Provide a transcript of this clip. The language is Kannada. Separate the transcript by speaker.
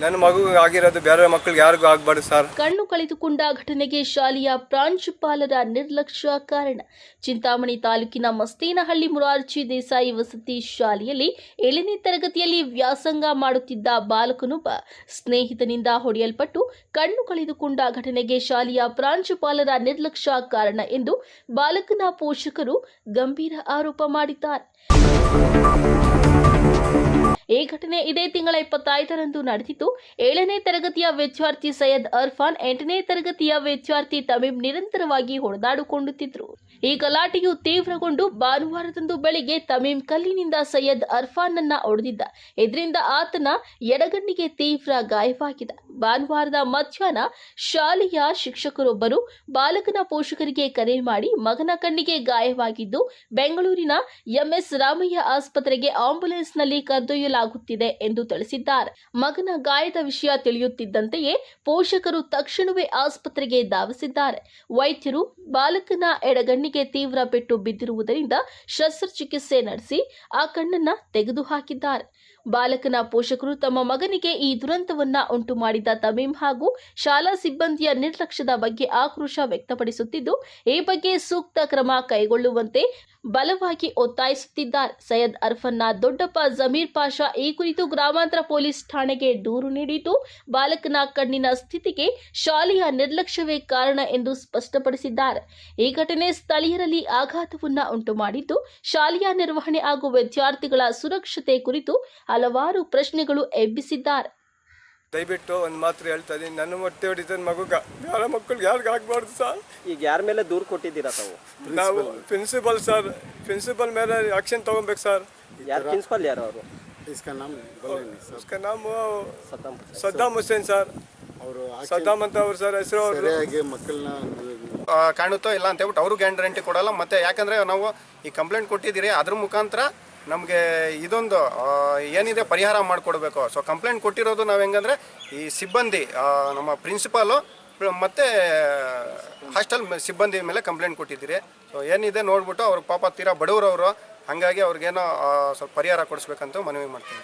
Speaker 1: ನನ್ನ ಮಗು ಆಗಿರೋದು ಬೇರೆ ಮಕ್ಕಳಿಗೆ ಯಾರಿಗೂ ಆಗಬಾರ್ದು ಸರ್.
Speaker 2: ಕಣ್ಣು ಕಳೆದುಕೊಂಡ ಘಟನೆಗೆ ಶಾಲೆಯ ಪ್ರಾಂಶುಪಾಲರ ನಿರ್ಲಕ್ಷ್ಯ ಕಾರಣ. ಚಿಂತಾಮಣಿ ತಾಲೂಕಿನ ಮಸ್ತೇನಹಳ್ಳಿ ಮುರಾರ್ಜಿ ದೇಸಾಯಿ ವಸತಿ ಶಾಲೆಯಲ್ಲಿ ಏಳನೇ ತರಗತಿಯಲ್ಲಿ ವ್ಯಾಸಂಗ ಮಾಡುತ್ತಿದ್ದ ಬಾಲಕನೊಬ್ಬ ಸ್ನೇಹಿತನಿಂದ ಹೊಡೆಯಲ್ಪಟ್ಟು ಕಣ್ಣು ಕಳೆದುಕೊಂಡ ಘಟನೆಗೆ ಶಾಲೆಯ ಪ್ರಾಂಶುಪಾಲರ ನಿರ್ಲಕ್ಷ್ಯ ಕಾರಣ ಎಂದು ಬಾಲಕನ ಪೋಷಕರು ಗಂಭೀರ ಆರೋಪ ಮಾಡಿದ್ದಾರೆ. ಈ ಘಟನೆ ಇದೇ ತಿಂಗಳ ಇಪ್ಪತ್ತೈದರಂದು ನಡೆದಿತ್ತು ಏಳನೇ ತರಗತಿಯ ವಿದ್ಯಾರ್ಥಿ ಸೈಯದ್ ಅರ್ಫಾನ್, ಎಂಟನೇ ತರಗತಿಯ ವಿದ್ಯಾರ್ಥಿ ತಮೀಮ್ ನಿರಂತರವಾಗಿ ಹೊಡೆದಾಡಿಕೊಳ್ಳುತ್ತಿದ್ದರು. ಈ ಗಲಾಟೆಯು ತೀವ್ರಗೊಂಡು ಭಾನುವಾರದಂದು ಬೆಳಿಗ್ಗೆ ತಮೀಮ್ ಕಲ್ಲಿನಿಂದ ಸೈಯದ್ ಅರ್ಫಾನ್ನನ್ನ ಹೊಡೆದಿದ್ದ. ಇದರಿಂದ ಆತನ ಎಡಗಣ್ಣಿಗೆ ತೀವ್ರ ಗಾಯವಾಗಿದೆ. ಭಾನುವಾರದ ಮಧ್ಯಾಹ್ನ ಶಾಲೆಯ ಶಿಕ್ಷಕರೊಬ್ಬರು ಬಾಲಕನ ಪೋಷಕರಿಗೆ ಕರೆ ಮಾಡಿ ಮಗನ ಕಣ್ಣಿಗೆ ಗಾಯವಾಗಿದ್ದು, ಬೆಂಗಳೂರಿನ ಎಂಎಸ್ ರಾಮಯ್ಯ ಆಸ್ಪತ್ರೆಗೆ ಆಂಬ್ಯುಲೆನ್ಸ್ನಲ್ಲಿ ಕರೆದೊಯ್ಯಲಾಗುತ್ತಿದೆ ಎಂದು ತಿಳಿಸಿದ್ದಾರೆ. ಮಗನ ಗಾಯದ ವಿಷಯ ತಿಳಿಯುತ್ತಿದ್ದಂತೆಯೇ ಪೋಷಕರು ತಕ್ಷಣವೇ ಆಸ್ಪತ್ರೆಗೆ ಧಾವಿಸಿದ್ದಾರೆ. ವೈದ್ಯರು ಬಾಲಕನ ಎಡಗಣ್ಣಿಗೆ ತೀವ್ರ ಪೆಟ್ಟು ಬಿದ್ದಿರುವುದರಿಂದ ಶಸ್ತ್ರಚಿಕಿತ್ಸೆ ನಡೆಸಿ ಆ ಕಣ್ಣನ್ನ ತೆಗೆದುಹಾಕಿದ್ದಾರೆ. ಬಾಲಕನ ಪೋಷಕರು ತಮ್ಮ ಮಗನಿಗೆ ಈ ದುರಂತವನ್ನ ಉಂಟು ಮಾಡಿದ ತಮೀಮ್ ಹಾಗೂ ಶಾಲಾ ಸಿಬ್ಬಂದಿಯ ನಿರ್ಲಕ್ಷ್ಯದ ಬಗ್ಗೆ ಆಕ್ರೋಶ ವ್ಯಕ್ತಪಡಿಸುತ್ತಿದ್ದು, ಈ ಬಗ್ಗೆ ಸೂಕ್ತ ಕ್ರಮ ಕೈಗೊಳ್ಳುವಂತೆ ಬಲವಾಗಿ ಒತ್ತಾಯಿಸುತ್ತಿದ್ದಾರೆ. ಸೈಯದ್ ಅರ್ಫನ್ನ ದೊಡ್ಡಪ್ಪ ಜಮೀರ್ ಪಾಷಾ ಈ ಕುರಿತು ಗ್ರಾಮಾಂತರ ಪೊಲೀಸ್ ಠಾಣೆಗೆ ದೂರು ನೀಡಿದ್ದು ಬಾಲಕನ ಕಣ್ಣಿನ ಸ್ಥಿತಿಗೆ ಶಾಲೆಯ ನಿರ್ಲಕ್ಷ್ಯವೇ ಕಾರಣ ಎಂದು ಸ್ಪಷ್ಟಪಡಿಸಿದ್ದಾರೆ. ಈ ಘಟನೆ ಸ್ಥಳೀಯರಲ್ಲಿ ಆಘಾತವನ್ನ ಉಂಟು ಮಾಡಿದ್ದು ಶಾಲೆಯ ನಿರ್ವಹಣೆ ಹಾಗೂ ವಿದ್ಯಾರ್ಥಿಗಳ ಸುರಕ್ಷತೆ ಕುರಿತು ಹಲವಾರು ಪ್ರಶ್ನೆಗಳು ಎಬ್ಬಿಸಿದ್ದಾರೆ.
Speaker 1: ದಯವಿಟ್ಟು ಒಂದು ಮಾತ್ರ ಹೇಳ್ತಾ ಇದೀನಿ. ನನ್ನ ಹೊಟ್ಟೆ ಹೊಡಿತದ ಮಗುಗ. ಯಾರ ಮಕ್ಕಳು ಯಾರಿಗೆ ಆಗಬಾರ್ದು ಸರ್?
Speaker 3: ಈಗ ಯಾರ ಮೇಲೆ ದೂರ ಕೊಟ್ಟಿದ್ದೀರಾ ತಾವು?
Speaker 1: ನಾವು ಪ್ರಿನ್ಸಿಪಲ್ ಸರ್. ಪ್ರಿನ್ಸಿಪಲ್ ಮೇಲೆ ಆಕ್ಷನ್ ತಗೊಬೇಕು ಸರ್.
Speaker 3: ಯಾರು ಪ್ರಿನ್ಸಿಪಲ್ ಯಾರು ಅವರು?
Speaker 4: इसका नाम बोले नहीं सर
Speaker 1: उसका नाम वो
Speaker 3: ಸದ್ದಾಂ
Speaker 1: ಸದ್ದಾಮ್ ಹುಸೇನ್ ಸರ್
Speaker 4: ಅವರು
Speaker 1: ಸದ್ದಾಮ್ ಅಂತ ಅವ್ರ ಸರ್ ಹೆಸರು ಅವರು
Speaker 4: ಸರಿಯಾಗಿ ಮಕ್ಕಳನ್ನ
Speaker 5: ಆ, ಕಾಣುತ್ತೋ ಇಲ್ಲ ಅಂತ ಹೇಳ್ಬಿಟ್ಟು ಅವರು ಗ್ಯಾರಂಟಿ ಕೊಡಲ್ಲ ಮತ್ತೆ ಯಾಕಂದ್ರೆ ನಾವು ಈ ಕಂಪ್ಲೇಂಟ್ ಕೊಟ್ಟಿದ್ದೀರಿ ಅದ್ರ ಮುಖಾಂತರ ನಮಗೆ ಇದೊಂದು ಆ, ಏನಿದೆ ಪರಿಹಾರ ಮಾಡಿಕೊಡ್ಬೇಕು ಸೊ ಕಂಪ್ಲೇಂಟ್ ಕೊಟ್ಟಿರೋದು ನಾವು ಹೆಂಗಂದ್ರೆ ಈ ಸಿಬ್ಬಂದಿ ಆ, ನಮ್ಮ ಪ್ರಿನ್ಸಿಪಾಲು ಮತ್ತು ಹಾಸ್ಟೆಲ್ ಸಿಬ್ಬಂದಿ ಮೇಲೆ ಕಂಪ್ಲೇಂಟ್ ಕೊಟ್ಟಿದ್ದೀರಿ ಸೊ ಏನಿದೆ ನೋಡ್ಬಿಟ್ಟು ಅವ್ರು ಪಾಪ ತೀರಾ ಬಡವರವರು ಹಾಗಾಗಿ ಅವ್ರಿಗೇನೋ ಸ್ವಲ್ಪ ಪರಿಹಾರ ಕೊಡಿಸ್ಬೇಕಂತ ಮನವಿ ಮಾಡ್ತೀನಿ.